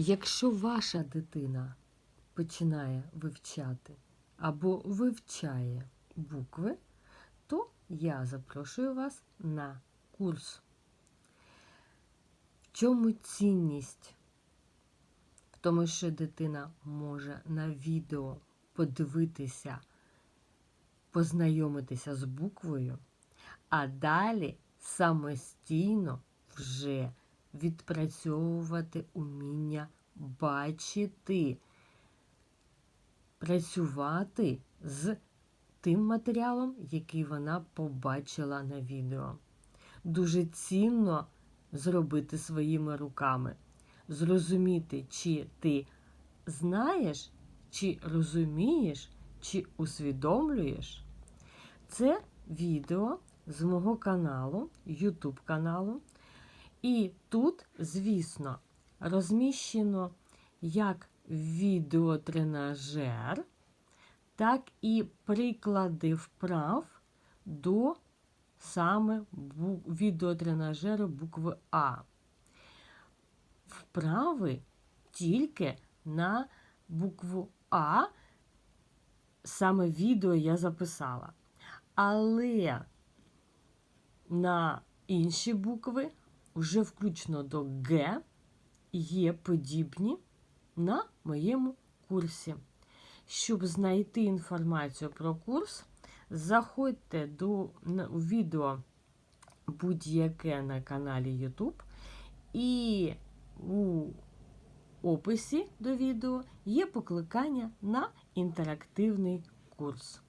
Якщо ваша дитина починає вивчати або вивчає букви, то я запрошую вас на курс. В чому цінність? В тому, що дитина може на відео подивитися, познайомитися з буквою, а далі самостійно вже відпрацьовувати уміння бачити, працювати з тим матеріалом, який вона побачила на відео. Дуже цінно зробити своїми руками, зрозуміти, чи ти знаєш, чи розумієш, чи усвідомлюєш. Це відео з мого каналу, YouTube каналу. І тут, звісно, розміщено як відеотренажер, так і приклади вправ до саме відеотренажеру букви А. Вправи тільки на букву А, саме відео я записала. Але на інші букви, вже включно до Г, є подібні на моєму курсі. Щоб знайти інформацію про курс, заходьте до відео будь-яке на каналі YouTube, і у описі до відео є покликання на інтерактивний курс.